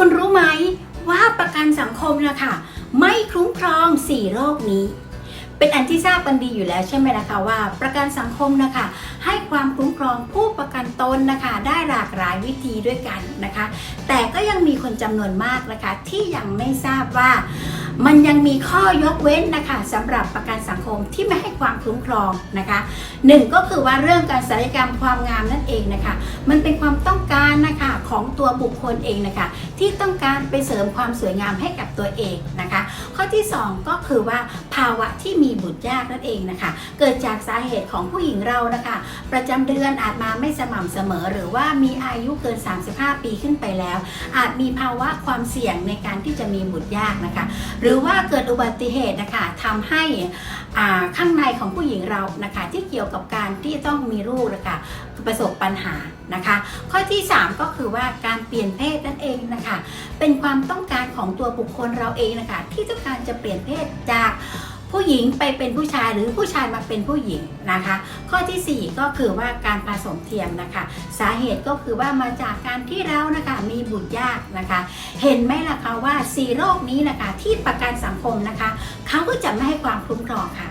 คุณรู้ไหมว่าประกันสังคมนะคะไม่คุ้มครอง 4 โรคนี้ เป็นอันที่ทราบกันดีอยู่แล้วใช่ไหมนะคะว่าประกันสังคมนะคะ ให้ความคุ้มครองผู้ประกันตนนะคะ ได้หลากหลายวิธีด้วยกันนะคะ แต่ก็ยังมีคนจำนวนมากนะคะ ที่ยังไม่ทราบว่ามันยังมีข้อยกเว้นนะคะสำหรับประกันสังคมที่ไม่ให้ความคุ้มครองนะคะหนึ่งก็คือว่าเรื่องการศัลยกรรมความงามนั่นเองนะคะ มันเป็นความต้องการนะคะ ของตัวบุคคลเองนะคะ ที่ต้องการไปเสริมความสวยงามให้กับตัวเองนะคะ ข้อที่ 2 ก็คือว่าภาวะที่มีบุตรยากนั่นเองนะคะ เกิดจากสาเหตุของผู้หญิงเรานะคะ ประจำเดือนอาจมาไม่สม่ำเสมอ หรือว่ามีอายุเกิน 35 ปีขึ้นไปแล้ว อาจมีภาวะความเสี่ยงในการที่จะมีบุตรยากนะคะ หรือว่าเกิดอุบัติเหตุนะคะทำให้อ่าข้างในของผู้หญิงเรานะคะ ที่เกี่ยวกับการที่ต้องมีลูกนะคะ ประสบปัญหานะคะ ข้อที่ 3 ก็คือว่าการเปลี่ยนเพศนั่นเองนะคะ เป็นความต้องการของตัวบุคคลเราเองนะคะ ที่ต้องการจะเปลี่ยนเพศจากผู้หญิงไปเป็นผู้ชายหรือผู้ชายมาเป็นผู้หญิงนะคะ ข้อทีสี่4 ก็คือว่าการผสมเทียมนะคะ สาเหตุก็คือว่ามาจากการที่เรานะคะมีบุตรยากนะคะ เห็นไหมล่ะคะว่าสี่โรคนี้นะคะที่ประกันสังคมนะคะเขาก็จะไม่ให้ความคุ้มครองค่ะ